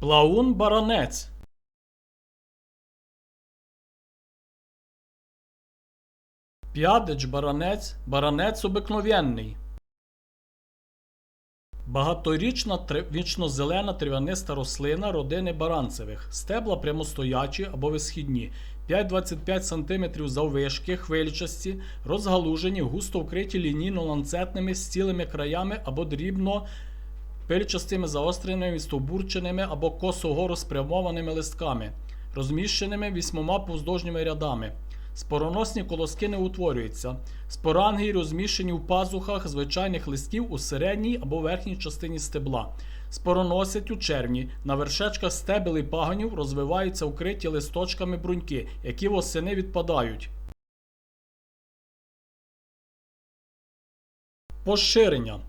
Плаун баранець. П'ядич баранець, баранець обикновенний. Багаторічна тр- вічнозелена трав'яниста рослина родини баранцевих. Стебла прямостоячі або висхідні. 5-25 см заввишки, хвильчасті, розгалужені, густо вкриті лінійно-ланцетними стілими краями або дрібно пильчастими заостреними стовбурченими або косогору спрямованими листками, розміщеними вісьмома повздовжніми рядами. Спороносні колоски не утворюються. Спорангії розміщені в пазухах звичайних листків у середній або верхній частині стебла. Спороносять у червні. На вершечках стебел і пагонів розвиваються вкриті листочками бруньки, які восени відпадають. Поширення.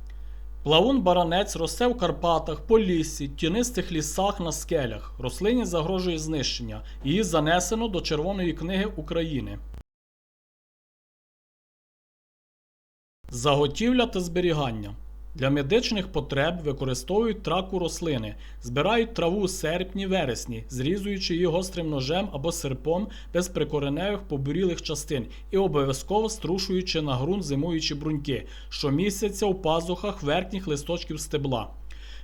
Плавун баранець росте в Карпатах, Поліссі, тінистих лісах на скелях. Рослині загрожує знищення. Її занесено до Червоної книги України. Заготівля та зберігання. Для медичних потреб використовують траку рослини, збирають траву у серпні-вересні, зрізуючи її гострим ножем або серпом без прикореневих побурілих частин і обов'язково струшуючи на ґрунт зимуючі бруньки, що містяться у пазухах верхніх листочків стебла.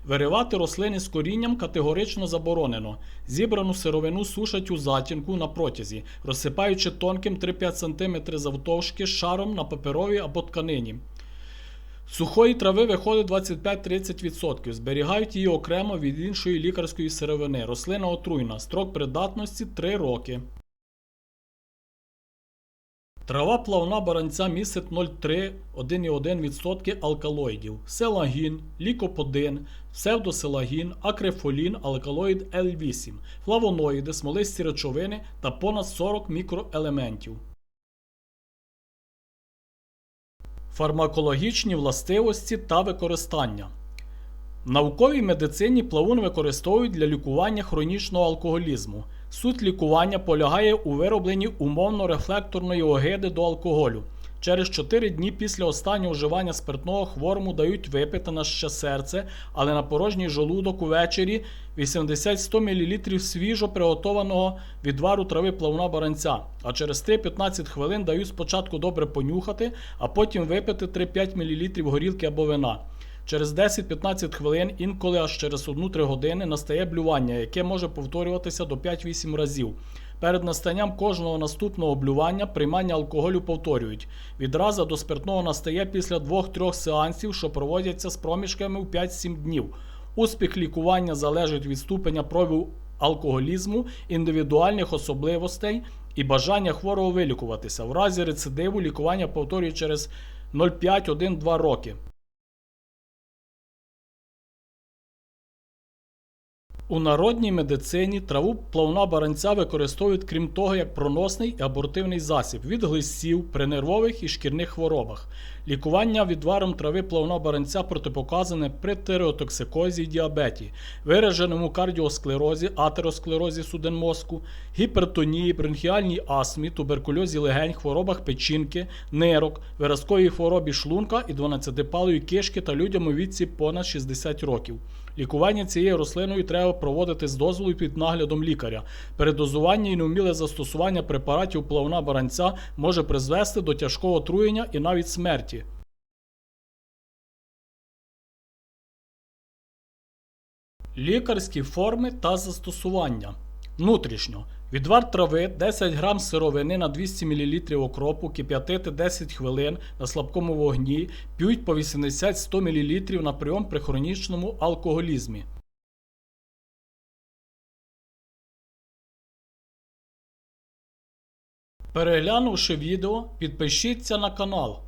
Виривати рослини з корінням категорично заборонено. Зібрану сировину сушать у затінку на протязі, розсипаючи тонким 3-5 см завтовшки шаром на паперовій або тканині. Сухої трави виходить 25-30%. Зберігають її окремо від іншої лікарської сировини. Рослина отруйна. Строк придатності 3 роки. Трава плавна баранця містить 0,3-1,1% алкалоїдів. Селагін, лікоподин, псевдоселагін, акрефолін, алкалоїд L8, флавоноїди, смолисті речовини та понад 40 мікроелементів. Фармакологічні властивості та використання. В науковій медицині плавун використовують для лікування хронічного алкоголізму. Суть лікування полягає у виробленні умовно-рефлекторної огиди до алкоголю. Через 4 дні після останнього вживання спиртного хворому дають випити на ще серце, але на порожній жолудок увечері 80-100 мл свіжо приготованого відвару трави плавна баранця. А через 3-15 хвилин дають спочатку добре понюхати, а потім випити 3-5 мл горілки або вина. Через 10-15 хвилин, інколи аж через 1-3 години настає блювання, яке може повторюватися до 5-8 разів. Перед настанням кожного наступного блювання приймання алкоголю повторюють. Відразу до спиртного настає після 2-3 сеансів, що проводяться з проміжками в 5-7 днів. Успіх лікування залежить від ступеня прояву алкоголізму, індивідуальних особливостей і бажання хворого вилікуватися. В разі рецидиву лікування повторюють через 0,5-1-2 роки. У народній медицині траву плавна баранця використовують крім того як проносний і абортивний засіб від глистів при нервових і шкірних хворобах. Лікування відваром трави плавна баранця протипоказане при тиреотоксикозі і діабеті, вираженому кардіосклерозі, атеросклерозі судин мозку, гіпертонії, бронхіальній астмі, туберкульозі легень, хворобах печінки, нирок, виразковій хворобі шлунка і 12-палої кишки та людям у віці понад 60 років. Лікування цією рослиною треба проводити з дозволу під наглядом лікаря. Передозування і неуміле застосування препаратів плавна баранця може призвести до тяжкого отруєння і навіть смерті. Лікарські форми та застосування. Внутрішньо. Відвар трави 10 грам сировини на 200 мл окропу, кип'ятити 10 хвилин на слабкому вогні, п'ють по 80-100 мл на прийом при хронічному алкоголізмі. Переглянувши відео, підпишіться на канал.